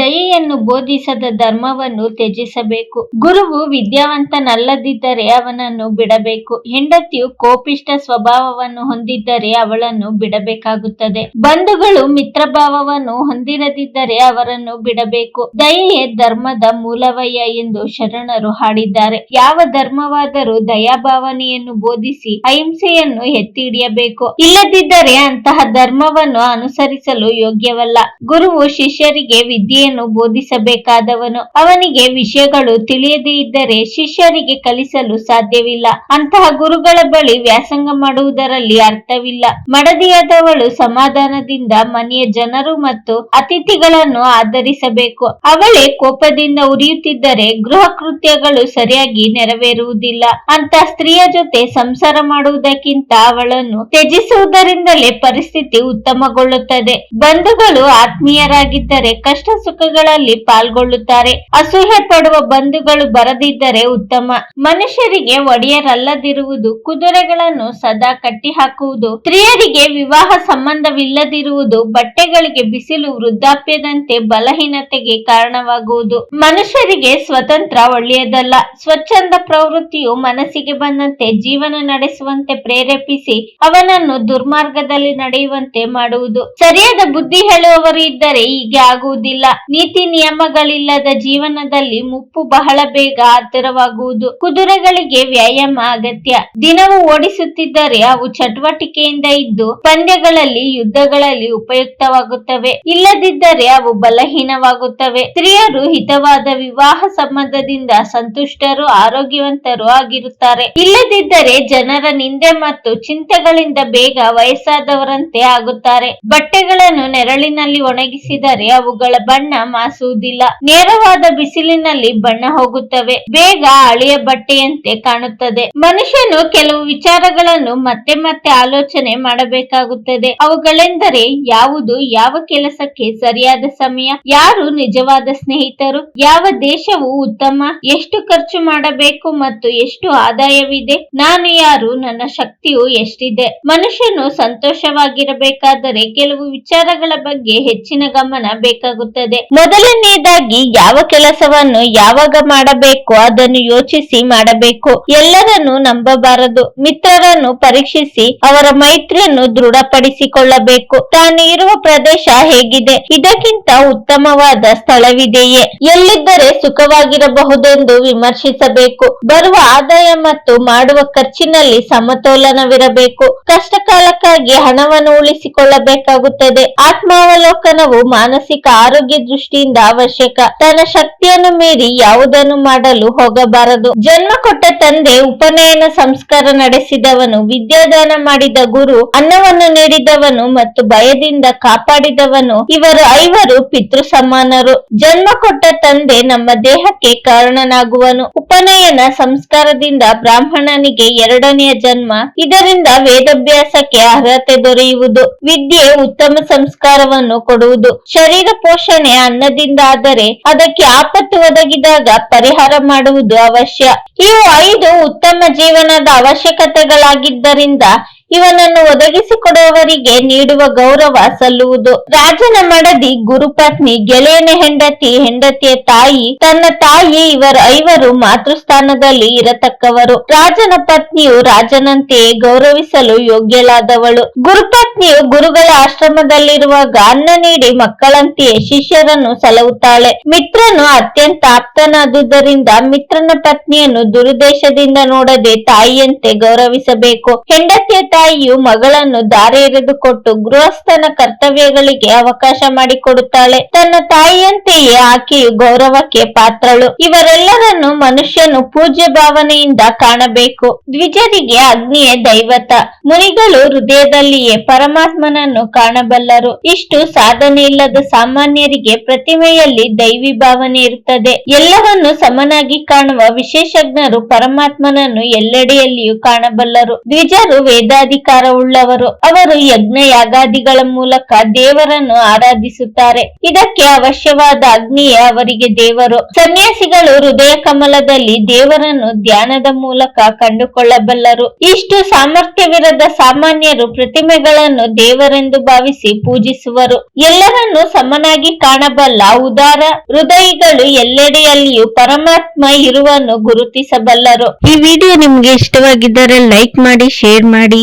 ದಯೆಯನ್ನು ಬೋಧಿಸದ ಧರ್ಮವನ್ನು ತ್ಯಜಿಸಬೇಕು. ಗುರುವು ವಿದ್ಯಾವಂತನಲ್ಲದಿದ್ದರೆ ಅವನನ್ನು ಬಿಡಬೇಕು. ಹೆಂಡತಿಯು ಕೋಪಿಷ್ಟ ಸ್ವಭಾವವನ್ನು ಹೊಂದಿದ್ದರೆ ಅವಳನ್ನು ಬಿಡಬೇಕಾಗುತ್ತದೆ. ಬಂಧುಗಳು ಮಿತ್ರಭಾವವನ್ನು ಹೊಂದಿರದಿದ್ದರೆ ಅವರನ್ನು ಬಿಡಬೇಕು. ದಯೆಯೇ ಧರ್ಮದ ಮೂಲವಯ್ಯ ಎಂದು ಶರಣರು ಹಾಡಿದ್ದಾರೆ. ಯಾವ ಧರ್ಮವಾದರೂ ದಯಾಭಾವನೆಯನ್ನು ಬೋಧಿಸಿ ಅಹಿಂಸೆಯನ್ನು ಎತ್ತಿ ಹಿಡಿಯಬೇಕು ಇಲ್ಲದಿದ್ದರೆ ಅಂತಹ ಧರ್ಮವನ್ನು ಅನುಸರಿಸಲು ಯೋಗ್ಯವಲ್ಲ. ಗುರುವು ಶಿಷ್ಯರಿಗೆ ವಿದ್ಯೆಯನ್ನು ಬೋಧಿಸಬೇಕಾದವನು. ಅವನಿಗೆ ವಿಷಯಗಳು ತಿಳಿಯದೇ ಇದ್ದರೆ ಶಿಷ್ಯರಿಗೆ ಕಲಿಸಲು ಸಾಧ್ಯವಿಲ್ಲ. ಅಂತಹ ಗುರುಗಳ ಬಳಿ ವ್ಯಾಸಂಗ ಮಾಡುವುದರಲ್ಲಿ ಅರ್ಥವಿಲ್ಲ. ಮಡದಿಯಾದವಳು ಸಮಾಧಾನದಿಂದ ಮನೆಯ ಜನರು ಮತ್ತು ಅತಿಥಿಗಳನ್ನು ಆಧರಿಸಬೇಕು. ಅವಳೇ ಕೋಪದಿಂದ ಉರಿಯುತ್ತಿದ್ದರೆ ಗೃಹ ಕೃತ್ಯಗಳು ಸರಿಯಾಗಿ ನೆರವೇರುವುದಿಲ್ಲ. ಅಂತ ಸ್ತ್ರೀಯ ಜೊತೆ ಸಂಸಾರ ಮಾಡುವುದಕ್ಕಿಂತ ಅವಳನ್ನು ತ್ಯಜಿಸುವುದರಿಂದಲೇ ಪರಿಸ್ಥಿತಿ ಉತ್ತಮಗೊಳ್ಳುತ್ತದೆ. ಬಂಧುಗಳು ಆತ್ಮೀಯರಾಗಿದ್ದರೆ ಕಷ್ಟ ಸುಖಗಳಲ್ಲಿ ಪಾಲ್ಗೊಳ್ಳುತ್ತಾರೆ. ಅಸೂಹೆ ಪಡುವ ಬಂಧುಗಳು ಬರದಿದ್ದರೆ ಉತ್ತಮ. ಮನುಷ್ಯರಿಗೆ ಒಡೆಯರಲ್ಲದಿರುವುದು, ಕುದುರೆಗಳನ್ನು ಸದಾ ಕಟ್ಟಿಹಾಕುವುದು. ಸ್ತ್ರೀಯರಿಗೆ ವಿವಾಹ ಸಂಬಂಧವಿಲ್ಲದಿರುವುದು, ಬಟ್ಟೆಗಳಿಗೆ ಬಿಸಿಲು ವೃದ್ಧಾಪ್ಯದಂತೆ ಬಲಹೀನತೆಗೆ ಕಾರಣವಾಗುವುದು. ಮನುಷ್ಯರಿಗೆ ಸ್ವತಂತ್ರ ಒಳ್ಳೆಯದಲ್ಲ. ಸ್ವಚ್ಛಂದ ಪ್ರವೃತ್ತಿಯು ಮನಸ್ಸಿಗೆ ಬಂದಂತೆ ಜೀವನ ನಡೆಸುವಂತೆ ಪ್ರೇರೇಪಿಸಿ, ಅವನನ್ನು ದುರ್ಮಾರ್ಗದಲ್ಲಿ ನಡೆಯುವಂತೆ ಮಾಡುವುದು. ಸರಿಯಾದ ಬುದ್ಧಿ ಹೇಳುವವರು ಇದ್ದರೆ ಹೀಗೆ ಆಗುವುದಿಲ್ಲ. ನೀತಿ ನಿಯಮಗಳಿಲ್ಲದ ಜೀವನದಲ್ಲಿ ಮುಪ್ಪು ಬಹಳ ಬೇಗ ಆತರವಾಗುವುದು ಕುದುರೆಗಳಿಗೆ ವ್ಯಾಯಾಮ ಅಗತ್ಯ. ದಿನವೂ ಓಡಿಸುತ್ತಿದ್ದರೆ ಅವು ಚಟುವಟಿಕೆಯಿಂದ ಇದ್ದು ಪಂದ್ಯಗಳಲ್ಲಿ, ಯುದ್ಧಗಳಲ್ಲಿ ಉಪಯುಕ್ತವಾಗುತ್ತವೆ. ಇಲ್ಲದಿದ್ದರೆ ಅವು ಬಲಹೀನವಾಗುತ್ತವೆ. ಸ್ತ್ರೀಯರು ಹಿತವಾದ ವಿವಾಹ ಸಂಬಂಧದಿಂದ ಸಂತುಷ್ಟರು, ಆರೋಗ್ಯವಂತರು ಆಗಿರುತ್ತಾರೆ. ಇಲ್ಲದಿದ್ದರೆ ಜನರ ನಿಂದೆ ಮತ್ತು ಚಿಂತೆಗಳಿಂದ ಬೇಗ ವಯಸ್ಸಾದವರಂತೆ ಆಗುತ್ತಾರೆ. ಬಟ್ಟೆಗಳನ್ನು ನೆರಳಿನಲ್ಲಿ ಒಣಗಿಸಿದರೆ ಅವುಗಳ ಬಣ್ಣ ಮಾಸುವುದಿಲ್ಲ. ನೇರವಾದ ಬಿಸಿಲಿನಲ್ಲಿ ಬಣ್ಣ ಹೋಗುತ್ತವೆ. ಬೇಗ ಹಳೆಯ ಬಟ್ಟೆಯಂತೆ ಕಾಣುತ್ತದೆ. ಮನುಷ್ಯನು ಕೆಲವು ವಿಚಾರಗಳನ್ನು ಮತ್ತೆ ಮತ್ತೆ ಆಲೋಚನೆ ಮಾಡಬೇಕಾಗುತ್ತದೆ. ಅವುಗಳೆಂದರೆ ಯಾವುದು, ಯಾವ ಕೆಲಸಕ್ಕೆ ಸರಿಯಾದ ಸಮಯ, ಯಾರು ನಿಜವಾದ ಸ್ನೇಹಿತರು, ಯಾವ ದೇಶವು ಉತ್ತಮ, ಎಷ್ಟು ಖರ್ಚು ಮಾಡಬೇಕು ಮತ್ತು ಎಷ್ಟು ಆದಾಯವಿದೆ, ನಾನು ಯಾರು, ನನ್ನ ಶಕ್ತಿಯು ಎಷ್ಟಿದೆ. ಮನುಷ್ಯನು ಸಂತೋಷವಾಗಿರಬೇಕಾದರೆ ಕೆಲವು ವಿಚಾರಗಳ ಬಗ್ಗೆ ಹೆಚ್ಚಿನ ಗಮನ ಬೇಕಾಗುತ್ತದೆ. ಮೊದಲನೆಯದಾಗಿ ಯಾವ ಕೆಲಸವನ್ನು ಯಾವಾಗ ಮಾಡಬೇಕು ಅದನ್ನು ಯೋಚಿಸಿ ಮಾಡಬೇಕು. ಎಲ್ಲರನ್ನು ನಂಬಬಾರದು. ಮಿತ್ರರನ್ನು ಪರೀಕ್ಷಿಸಿ ಅವರ ಮೈತ್ರಿಯನ್ನು ದೃಢಪಡಿಸಿಕೊಳ್ಳಬೇಕು. ತಾನು ಇರುವ ಪ್ರದೇಶ ಹೇಗಿದೆ. ಇದಕ್ಕಿಂತ ಉತ್ತಮವಾದ ಸ್ಥಳವಿದೆಯೇ? ಎಲ್ಲಿದ್ದರೆ ಸುಖವಾಗಿರಬಹುದೆಂದು ವಿಮರ್ಶಿಸಬೇಕು. ಬರುವ ಆದಾಯ ಮತ್ತು ಮಾಡುವ ಖರ್ಚಿನಲ್ಲಿ ಸಮತೋಲನವಿರಬೇಕು. ಕಷ್ಟ ಕಾಲಕ್ಕಾಗಿ ಹಣವನ್ನು ಉಳಿಸಿಕೊಳ್ಳಬೇಕಾಗುತ್ತದೆ. ಆತ್ಮಾವಲೋಕನವು ಮಾನಸಿಕ ಆರೋಗ್ಯ ದೃಷ್ಟಿಯಿಂದ ಅವಶ್ಯಕ. ತನ್ನ ಶಕ್ತಿಯನ್ನು ಮೀರಿ ಯಾವುದನ್ನು ಮಾಡಲು ಹೋಗಬಾರದು. ಜನ್ಮ ಕೊಟ್ಟ ತಂದೆ ಉಪನಯನ ಸಂಸ್ಕಾರ ನಡೆಸಿದವನು, ವಿದ್ಯಾದಾನ ಮಾಡಿದ ಗುರು ಅನ್ನವನ್ನು ನೀಡಿದವನು ಮತ್ತು ಭಯದಿಂದ ಕಾಪಾಡಿದವನು, ಇವರು ಐವರು ಪಿತೃ ಸಮಾನರು ಜನ್ಮ ಕೊಟ್ಟ ತಂದೆ ನಮ್ಮ ದೇಹಕ್ಕೆ ಕಾರಣನಾಗುವನು. ಉಪನಯನ ಸಂಸ್ಕಾರದಿಂದ ಬ್ರಾಹ್ಮಣನಿಗೆ ಎರಡನೆಯ ಜನ್ಮ. ಇದರಿಂದ ವೇದಾಭ್ಯಾಸಕ್ಕೆ ಅರ್ಹತೆ ದೊರೆಯುವುದು. ವಿದ್ಯೆ ಉತ್ತಮ ಸಂಸ್ಕಾರವನ್ನು ಕೊಡುವುದು. ಶರೀರ ಪೋಷಣೆ ಅನ್ನದಿಂದ ಆದರೆ ಅದಕ್ಕೆ ಆಪತ್ತು ಒದಗಿದಾಗ ಪರಿಹಾರ ಮಾಡುವುದು ಅವಶ್ಯ. ಇವು ಐದು ಉತ್ತಮ ಜೀವನದ ಅವಶ್ಯಕತೆಗಳಾಗಿದ್ದರಿಂದ ಇವನನ್ನು ಒದಗಿಸಿಕೊಡುವವರಿಗೆ ನೀಡುವ ಗೌರವ ಸಲ್ಲುವುದು. ರಾಜನ ಮಡದಿ ಗುರುಪತ್ನಿ ಗೆಳೆಯನ ಹೆಂಡತಿ, ಹೆಂಡತಿಯ ತಾಯಿ, ತನ್ನ ತಾಯಿ ಇವರ ಐವರು ಮಾತೃಸ್ಥಾನದಲ್ಲಿ ಇರತಕ್ಕವರು. ರಾಜನ ಪತ್ನಿಯು ರಾಜನಂತೆಯೇ ಗೌರವಿಸಲು ಯೋಗ್ಯಳಾದವಳು. ಗುರುಪತ್ನಿಯು ಗುರುಗಳ ಆಶ್ರಮದಲ್ಲಿರುವಾಗ ಅನ್ನ ನೀಡಿ ಮಕ್ಕಳಂತೆಯೇ ಶಿಷ್ಯರನ್ನು ಸಲಹುತ್ತಾಳೆ ಮಿತ್ರನು ಅತ್ಯಂತ ಆಪ್ತನಾದುದರಿಂದ ಮಿತ್ರನ ಪತ್ನಿಯನ್ನು ದುರುದ್ದೇಶದಿಂದ ನೋಡದೆ ತಾಯಿಯಂತೆ ಗೌರವಿಸಬೇಕು. ಹೆಂಡತಿಯ ತಾಯಿಯು ಮಗಳನ್ನು ದಾರಿ ಎರೆದುಕೊಟ್ಟು ಗೃಹಸ್ಥನ ಕರ್ತವ್ಯಗಳಿಗೆ ಅವಕಾಶ ಮಾಡಿಕೊಡುತ್ತಾಳೆ. ತನ್ನ ತಾಯಿಯಂತೆಯೇ ಆಕೆಯು ಗೌರವಕ್ಕೆ ಪಾತ್ರಳು. ಇವರೆಲ್ಲರನ್ನು ಮನುಷ್ಯನು ಪೂಜ್ಯ ಭಾವನೆಯಿಂದ ಕಾಣಬೇಕು. ದ್ವಿಜರಿಗೆ ಅಗ್ನಿಯೇ ದೈವತ. ಮುನಿಗಳು ಹೃದಯದಲ್ಲಿಯೇ ಪರಮಾತ್ಮನನ್ನು ಕಾಣಬಲ್ಲರು. ಇಷ್ಟು ಸಾಧನೆ ಇಲ್ಲದ ಸಾಮಾನ್ಯರಿಗೆ ಪ್ರತಿಮೆಯಲ್ಲಿ ದೈವಿ ಭಾವನೆ ಇರುತ್ತದೆ. ಎಲ್ಲವನ್ನು ಸಮನಾಗಿ ಕಾಣುವ ವಿಶೇಷಜ್ಞರು ಪರಮಾತ್ಮನನ್ನು ಎಲ್ಲೆಡೆಯಲ್ಲಿಯೂ ಕಾಣಬಲ್ಲರು. ದ್ವಿಜರು ವೇದ ರಾಜ್ಯಾಧಿಕಾರವುಳ್ಳವರು ಅವರು ಯಜ್ಞ ಯಾಗಾದಿಗಳ ಮೂಲಕ ದೇವರನ್ನು ಆರಾಧಿಸುತ್ತಾರೆ. ಇದಕ್ಕೆ ಅವಶ್ಯವಾದ ಅಗ್ನಿಯೇ ಅವರಿಗೆ ದೇವರು. ಸನ್ಯಾಸಿಗಳು ಹೃದಯ ಕಮಲದಲ್ಲಿ ದೇವರನ್ನು ಧ್ಯಾನದ ಮೂಲಕ ಕಂಡುಕೊಳ್ಳಬಲ್ಲರು. ಇಷ್ಟು ಸಾಮರ್ಥ್ಯವಿರದ ಸಾಮಾನ್ಯರು ಪ್ರತಿಮೆಗಳನ್ನು ದೇವರೆಂದು ಭಾವಿಸಿ ಪೂಜಿಸುವರು. ಎಲ್ಲರನ್ನು ಸಮನಾಗಿ ಕಾಣಬಲ್ಲ ಉದಾರ ಹೃದಯಿಗಳು ಎಲ್ಲೆಡೆಯಲ್ಲಿಯೂ ಪರಮಾತ್ಮ ಇರುವನ್ನು ಗುರುತಿಸಬಲ್ಲರು. ಈ ವಿಡಿಯೋ ನಿಮ್ಗೆ ಇಷ್ಟವಾಗಿದ್ದರೆ ಲೈಕ್ ಮಾಡಿ, ಶೇರ್ ಮಾಡಿ.